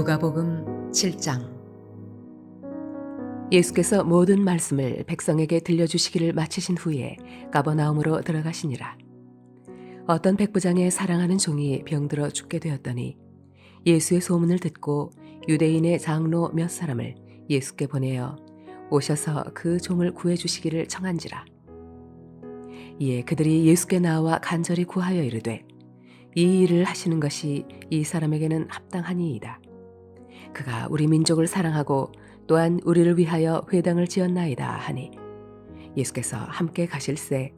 누가복음 7장 예수께서 모든 말씀을 백성에게 들려주시기를 마치신 후에 가버나움으로 들어가시니라. 어떤 백부장의 사랑하는 종이 병들어 죽게 되었더니 예수의 소문을 듣고 유대인의 장로 몇 사람을 예수께 보내어 오셔서 그 종을 구해 주시기를 청한지라. 이에 그들이 예수께 나와 간절히 구하여 이르되 이 일을 하시는 것이 이 사람에게는 합당하니이다. 그가 우리 민족을 사랑하고 또한 우리를 위하여 회당을 지었나이다 하니 예수께서 함께 가실새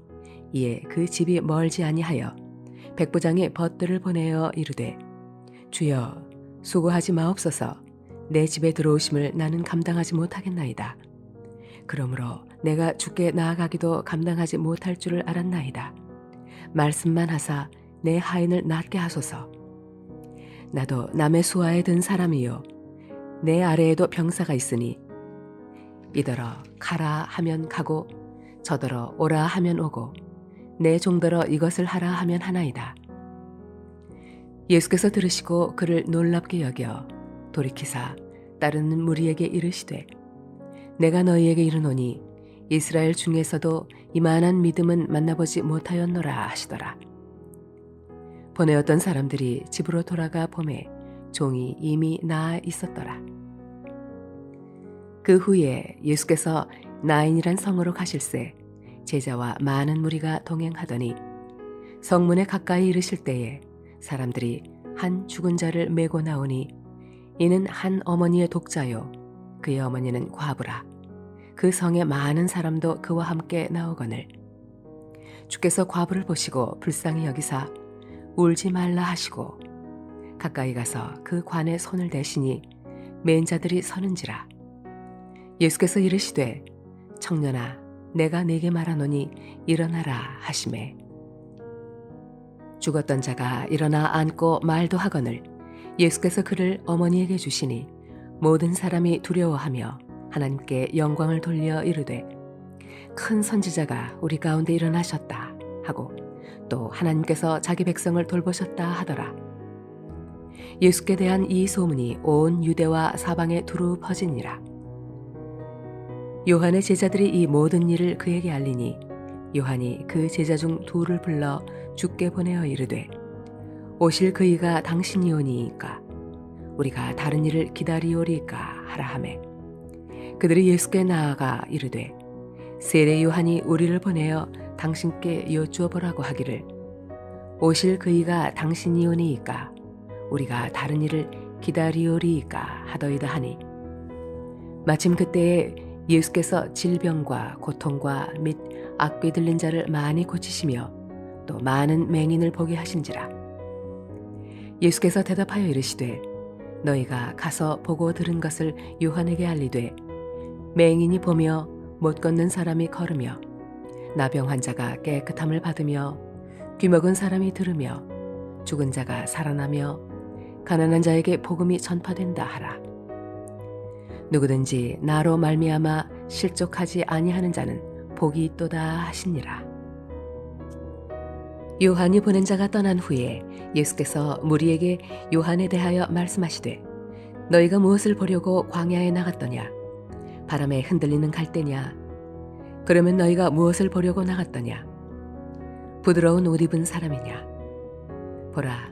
이에 그 집이 멀지 아니하여 백부장의 벗들을 보내어 이르되 주여 수고하지 마옵소서 내 집에 들어오심을 나는 감당하지 못하겠나이다. 그러므로 내가 죽게 나아가기도 감당하지 못할 줄을 알았나이다. 말씀만 하사 내 하인을 낫게 하소서. 나도 남의 수하에 든 사람이요. 내 아래에도 병사가 있으니 이더러 가라 하면 가고 저더러 오라 하면 오고 내 종더러 이것을 하라 하면 하나이다. 예수께서 들으시고 그를 놀랍게 여겨 돌이키사 따르는 무리에게 이르시되 내가 너희에게 이르노니 이스라엘 중에서도 이만한 믿음은 만나보지 못하였노라 하시더라. 보내었던 사람들이 집으로 돌아가 봄에 종이 이미 나아 있었더라. 그 후에 예수께서 나인이란 성으로 가실새 제자와 많은 무리가 동행하더니 성문에 가까이 이르실 때에 사람들이 한 죽은 자를 메고 나오니 이는 한 어머니의 독자요 그의 어머니는 과부라 그 성에 많은 사람도 그와 함께 나오거늘 주께서 과부를 보시고 불쌍히 여기사 울지 말라 하시고 가까이 가서 그 관에 손을 대시니 맨 자들이 서는지라 예수께서 이르시되 청년아 내가 네게 말하노니 일어나라 하심에 죽었던 자가 일어나 앉고 말도 하거늘 예수께서 그를 어머니에게 주시니 모든 사람이 두려워하며 하나님께 영광을 돌려 이르되 큰 선지자가 우리 가운데 일어나셨다 하고 또 하나님께서 자기 백성을 돌보셨다 하더라. 예수께 대한 이 소문이 온 유대와 사방에 두루 퍼지니라. 요한의 제자들이 이 모든 일을 그에게 알리니 요한이 그 제자 중 둘을 불러 죽게 보내어 이르되 오실 그이가 당신이오니이까? 우리가 다른 일을 기다리오리까 하라 하매. 그들이 예수께 나아가 이르되 세례 요한이 우리를 보내어 당신께 여쭈어 보라고 하기를 오실 그이가 당신이오니이까 우리가 다른 일을 기다리오리이까 하더이다 하니. 마침 그때에 예수께서 질병과 고통과 및 악귀 들린 자를 많이 고치시며 또 많은 맹인을 보게 하신지라. 예수께서 대답하여 이르시되 너희가 가서 보고 들은 것을 요한에게 알리되 맹인이 보며 못 걷는 사람이 걸으며 나병 환자가 깨끗함을 받으며 귀먹은 사람이 들으며 죽은 자가 살아나며 가난한 자에게 복음이 전파된다 하라. 누구든지 나로 말미암아 실족하지 아니하는 자는 복이 있도다 하시니라. 요한이 보낸 자가 떠난 후에 예수께서 무리에게 요한에 대하여 말씀하시되 너희가 무엇을 보려고 광야에 나갔더냐 바람에 흔들리는 갈대냐 그러면 너희가 무엇을 보려고 나갔더냐 부드러운 옷 입은 사람이냐 보라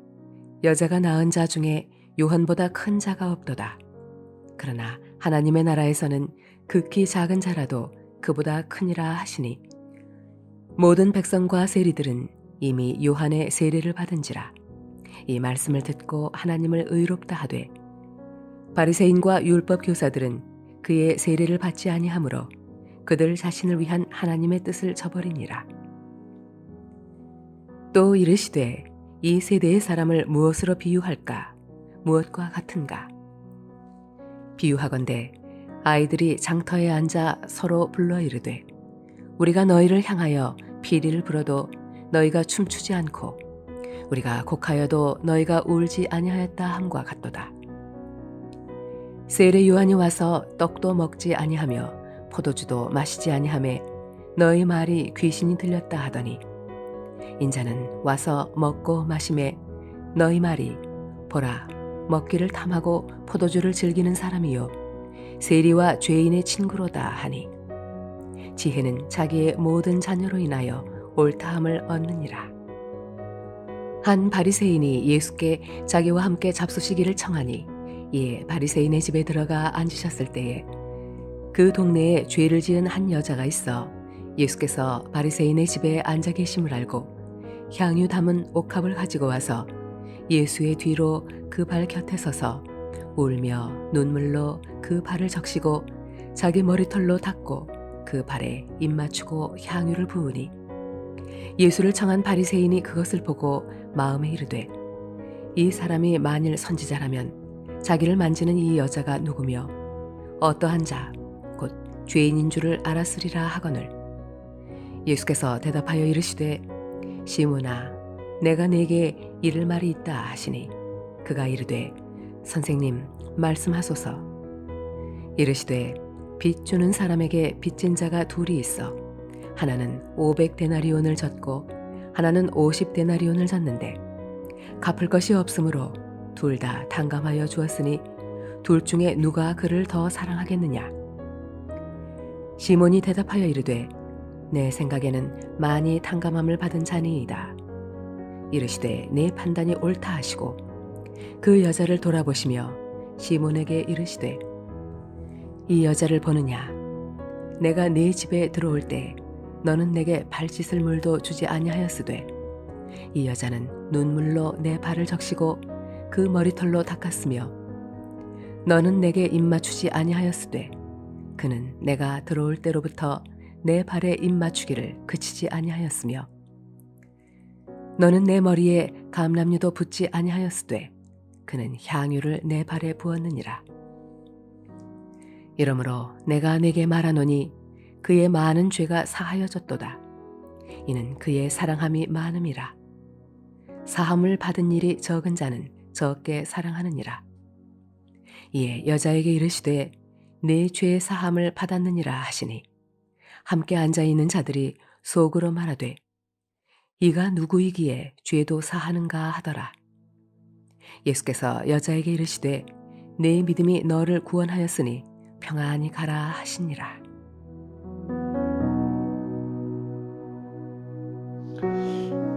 여자가 낳은 자 중에 요한보다 큰 자가 없도다. 그러나 하나님의 나라에서는 극히 작은 자라도 그보다 크니라 하시니 모든 백성과 세리들은 이미 요한의 세례를 받은지라 이 말씀을 듣고 하나님을 의롭다 하되 바리새인과 율법 교사들은 그의 세례를 받지 아니하므로 그들 자신을 위한 하나님의 뜻을 저버리니라. 또 이르시되 이 세대의 사람을 무엇으로 비유할까? 무엇과 같은가? 비유하건대 아이들이 장터에 앉아 서로 불러 이르되 우리가 너희를 향하여 피리를 불어도 너희가 춤추지 않고 우리가 곡하여도 너희가 울지 아니하였다 함과 같도다. 세례 요한이 와서 떡도 먹지 아니하며 포도주도 마시지 아니하매 너희 말이 귀신이 들렸다 하더니 인자는 와서 먹고 마심에 너희 말이 보라 먹기를 탐하고 포도주를 즐기는 사람이요. 세리와 죄인의 친구로다 하니 지혜는 자기의 모든 자녀로 인하여 옳다함을 얻느니라. 한 바리새인이 예수께 자기와 함께 잡수시기를 청하니 이에 바리새인의 집에 들어가 앉으셨을 때에 그 동네에 죄를 지은 한 여자가 있어 예수께서 바리새인의 집에 앉아 계심을 알고 향유 담은 옥합을 가지고 와서 예수의 뒤로 그 발 곁에 서서 울며 눈물로 그 발을 적시고 자기 머리털로 닦고 그 발에 입 맞추고 향유를 부으니 예수를 청한 바리새인이 그것을 보고 마음에 이르되 이 사람이 만일 선지자라면 자기를 만지는 이 여자가 누구며 어떠한 자 곧 죄인인 줄을 알았으리라 하거늘. 예수께서 대답하여 이르시되 시몬아 내가 네게 이를 말이 있다 하시니 그가 이르되 선생님 말씀하소서. 이르시되 빚 주는 사람에게 빚진 자가 둘이 있어. 하나는 500데나리온을 졌고 하나는 50데나리온을 졌는데 갚을 것이 없으므로 둘다 탕감하여 주었으니 둘 중에 누가 그를 더 사랑하겠느냐? 시몬이 대답하여 이르되 내 생각에는 많이 탕감함을 받은 자니이다. 이르시되 내 판단이 옳다 하시고 그 여자를 돌아보시며 시몬에게 이르시되 이 여자를 보느냐? 내가 네 집에 들어올 때 너는 내게 발짓을 물도 주지 아니하였으되 이 여자는 눈물로 내 발을 적시고 그 머리털로 닦았으며 너는 내게 입 맞추지 아니하였으되 그는 내가 들어올 때로부터 내 발에 입 맞추기를 그치지 아니하였으며 너는 내 머리에 감람류도 붙지 아니하였으되 그는 향유를 내 발에 부었느니라. 이러므로 내가 내게 말하노니 그의 많은 죄가 사하여졌도다. 이는 그의 사랑함이 많음이라. 사함을 받은 일이 적은 자는 적게 사랑하느니라. 이에 여자에게 이르시되 내 죄의 사함을 받았느니라 하시니 함께 앉아 있는 자들이 속으로 말하되 이가 누구이기에 죄도 사하는가 하더라. 예수께서 여자에게 이르시되 내 믿음이 너를 구원하였으니 평안히 가라 하시니라.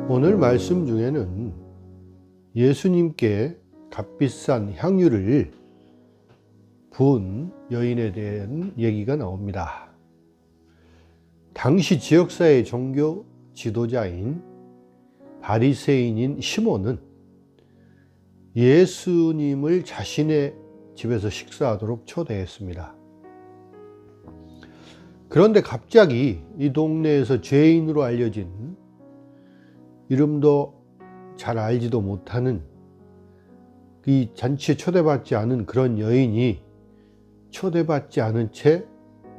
오늘 말씀 중에는 예수님께 값비싼 향유를 부은 여인에 대한 얘기가 나옵니다. 당시 지역사회 종교 지도자인 바리새인인 시몬은 예수님을 자신의 집에서 식사하도록 초대했습니다. 그런데 갑자기 이 동네에서 죄인으로 알려진 이름도 잘 알지도 못하는 이 잔치에 초대받지 않은 그런 여인이 초대받지 않은 채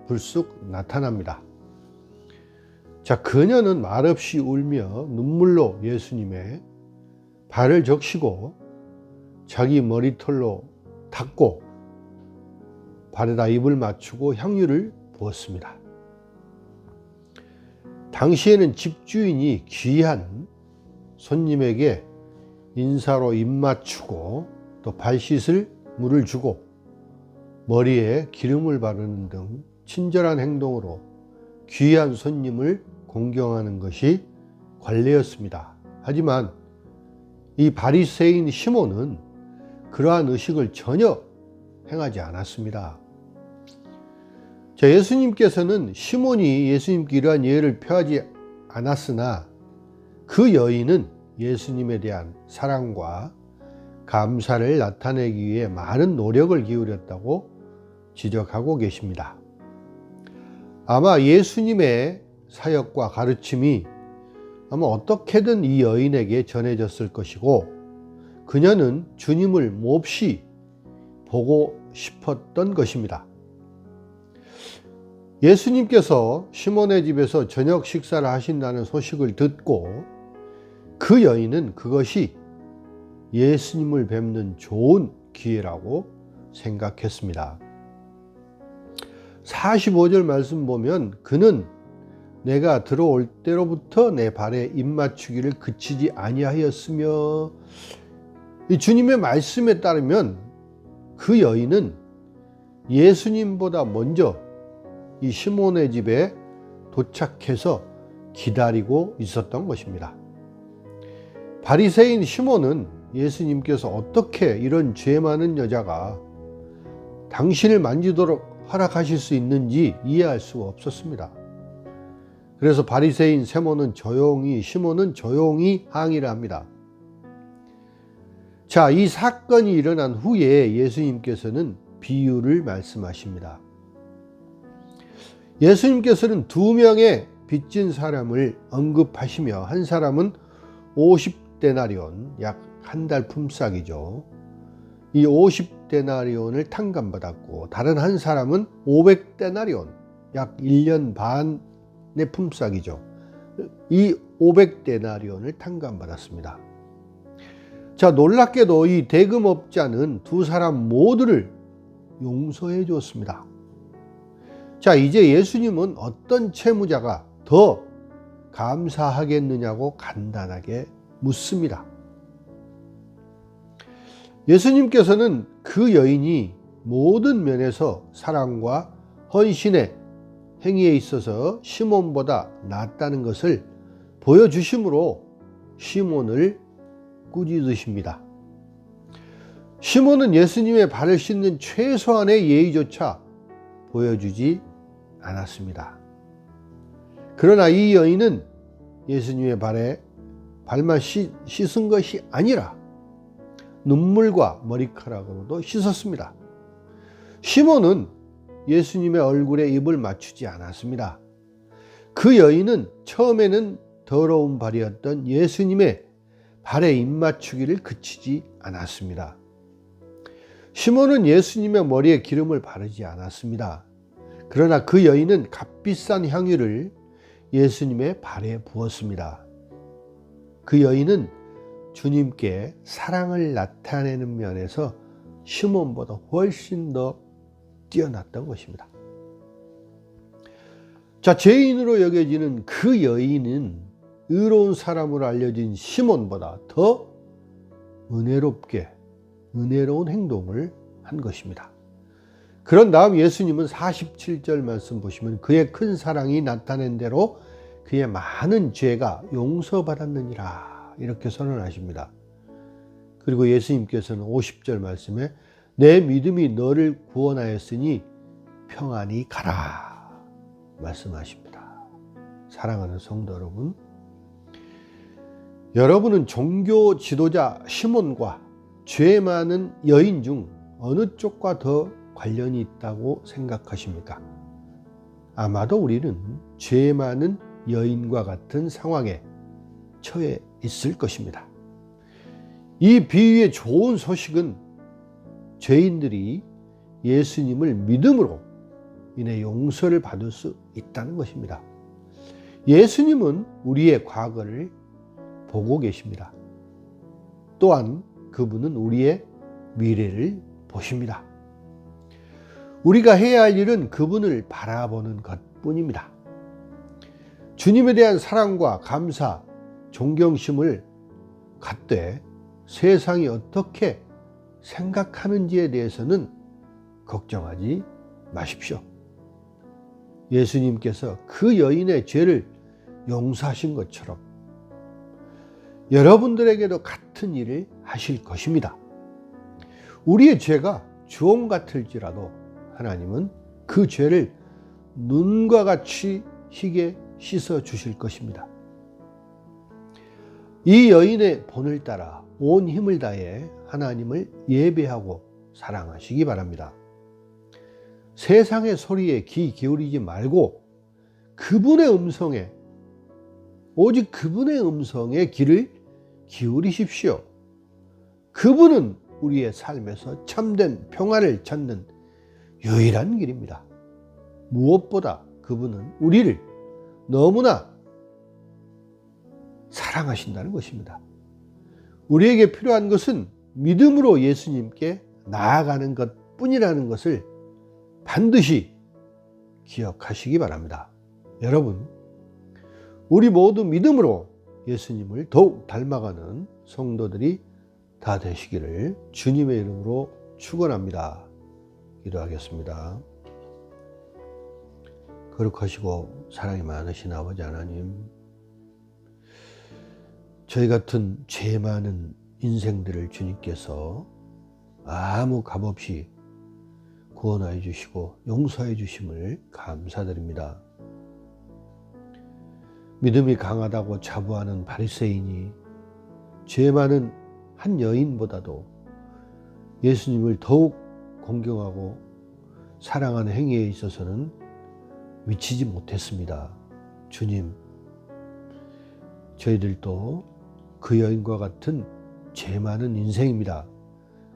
불쑥 나타납니다. 자, 그녀는 말없이 울며 눈물로 예수님의 발을 적시고 자기 머리털로 닦고 발에다 입을 맞추고 향유를 부었습니다. 당시에는 집주인이 귀한 손님에게 인사로 입 맞추고 또 발 씻을 물을 주고 머리에 기름을 바르는 등 친절한 행동으로 귀한 손님을 공경하는 것이 관례였습니다. 하지만 이 바리새인 시몬은 그러한 의식을 전혀 행하지 않았습니다. 자, 예수님께서는 시몬이 예수님께 이러한 예를 표하지 않았으나 그 여인은 예수님에 대한 사랑과 감사를 나타내기 위해 많은 노력을 기울였다고 지적하고 계십니다. 아마 예수님의 사역과 가르침이 아마 어떻게든 이 여인에게 전해졌을 것이고 그녀는 주님을 몹시 보고 싶었던 것입니다. 예수님께서 시몬의 집에서 저녁 식사를 하신다는 소식을 듣고 그 여인은 그것이 예수님을 뵙는 좋은 기회라고 생각했습니다. 45절 말씀 보면 그는 내가 들어올 때로부터 내 발에 입맞추기를 그치지 아니하였으며 이 주님의 말씀에 따르면 그 여인은 예수님보다 먼저 이 시몬의 집에 도착해서 기다리고 있었던 것입니다. 바리새인 시몬은 예수님께서 어떻게 이런 죄 많은 여자가 당신을 만지도록 허락하실 수 있는지 이해할 수가 없었습니다. 그래서 바리새인 세모는 조용히 시몬은 조용히 항의를 합니다. 자, 이 사건이 일어난 후에 예수님께서는 비유를 말씀하십니다. 예수님께서는 두 명의 빚진 사람을 언급하시며 한 사람은 50데나리온 약 한 달 품삯이죠. 이 50데나리온을 탕감받았고 다른 한 사람은 500데나리온 약 1년 반 의 품삯이죠. 이 500데나리온을 탕감받았습니다. 자, 놀랍게도 이 대금업자는 두 사람 모두를 용서해 주었습니다. 자, 이제 예수님은 어떤 채무자가 더 감사하겠느냐고 간단하게 묻습니다. 예수님께서는 그 여인이 모든 면에서 사랑과 헌신의 행위에 있어서 시몬보다 낫다는 것을 보여주심으로 시몬을 꾸짖으십니다. 시몬은 예수님의 발을 씻는 최소한의 예의조차 보여주지 않았습니다. 그러나 이 여인은 예수님의 발에 발만 씻은 것이 아니라 눈물과 머리카락으로도 씻었습니다. 시몬은 예수님의 얼굴에 입을 맞추지 않았습니다. 그 여인은 처음에는 더러운 발이었던 예수님의 발에 입 맞추기를 그치지 않았습니다. 시몬은 예수님의 머리에 기름을 바르지 않았습니다. 그러나 그 여인은 값비싼 향유를 예수님의 발에 부었습니다. 그 여인은 주님께 사랑을 나타내는 면에서 시몬보다 훨씬 더 뛰어났던 것입니다. 자, 죄인으로 여겨지는 그 여인은 의로운 사람으로 알려진 시몬보다 더 은혜롭게 은혜로운 행동을 한 것입니다. 그런 다음 예수님은 47절 말씀 보시면 그의 큰 사랑이 나타낸 대로 그의 많은 죄가 용서받았느니라 이렇게 선언하십니다. 그리고 예수님께서는 50절 말씀에 내 믿음이 너를 구원하였으니 평안히 가라 말씀하십니다. 사랑하는 성도 여러분, 여러분은 종교 지도자 시몬과 죄 많은 여인 중 어느 쪽과 더 관련이 있다고 생각하십니까? 아마도 우리는 죄 많은 여인과 같은 상황에 처해 있을 것입니다. 이 비유의 좋은 소식은 죄인들이 예수님을 믿음으로 인해 용서를 받을 수 있다는 것입니다. 예수님은 우리의 과거를 보고 계십니다. 또한 그분은 우리의 미래를 보십니다. 우리가 해야 할 일은 그분을 바라보는 것 뿐입니다. 주님에 대한 사랑과 감사, 존경심을 갖되 세상이 어떻게 생각하는지에 대해서는 걱정하지 마십시오. 예수님께서 그 여인의 죄를 용서하신 것처럼 여러분들에게도 같은 일을 하실 것입니다. 우리의 죄가 주홍 같을지라도 하나님은 그 죄를 눈과 같이 희게 씻어 주실 것입니다. 이 여인의 본을 따라 온 힘을 다해 하나님을 예배하고 사랑하시기 바랍니다. 세상의 소리에 귀 기울이지 말고 그분의 음성에 오직 그분의 음성에 귀를 기울이십시오. 그분은 우리의 삶에서 참된 평안을 찾는 유일한 길입니다. 무엇보다 그분은 우리를 너무나 사랑하신다는 것입니다. 우리에게 필요한 것은 믿음으로 예수님께 나아가는 것 뿐이라는 것을 반드시 기억하시기 바랍니다. 여러분, 우리 모두 믿음으로 예수님을 더욱 닮아가는 성도들이 다 되시기를 주님의 이름으로 축원합니다. 기도하겠습니다. 거룩하시고 사랑이 많으신 아버지 하나님, 저희 같은 죄 많은 인생들을 주님께서 아무 값 없이 구원하여 주시고 용서해 주심을 감사드립니다. 믿음이 강하다고 자부하는 바리새인이 죄 많은 한 여인보다도 예수님을 더욱 공경하고 사랑하는 행위에 있어서는 미치지 못했습니다. 주님, 저희들도 그 여인과 같은 죄 많은 인생입니다.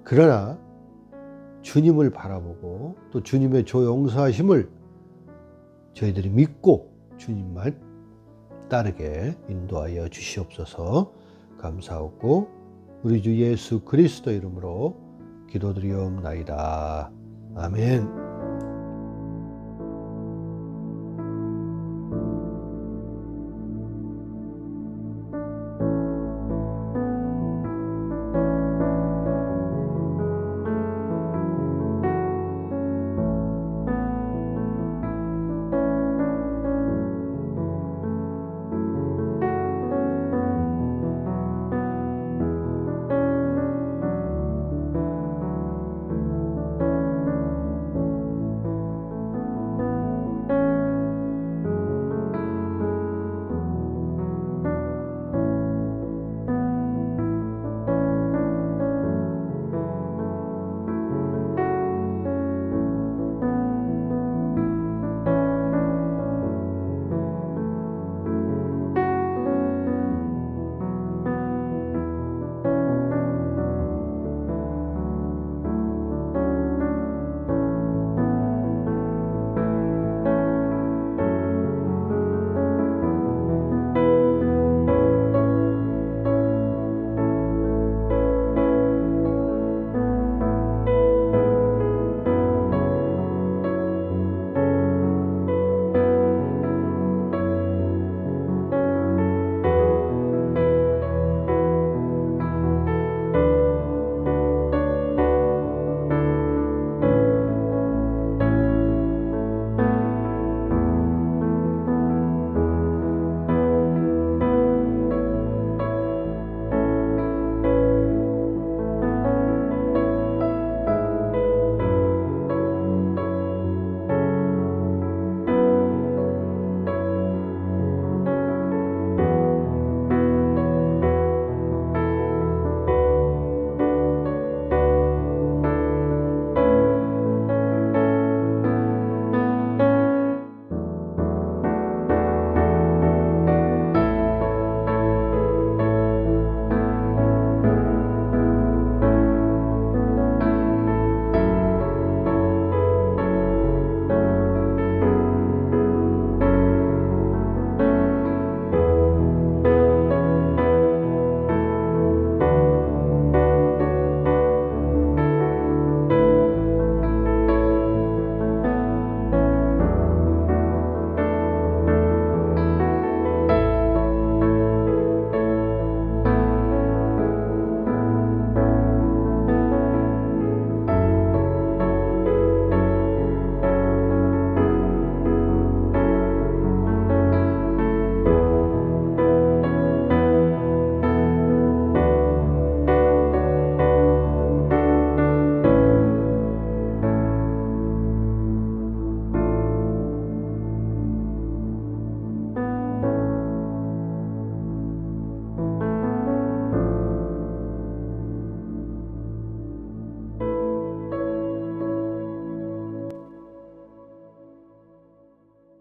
그러나 주님을 바라보고 또 주님의 조 용서하심을 저희들이 믿고 주님만 따르게 인도하여 주시옵소서 감사하고 우리 주 예수 그리스도 이름으로 기도드리옵나이다. 아멘.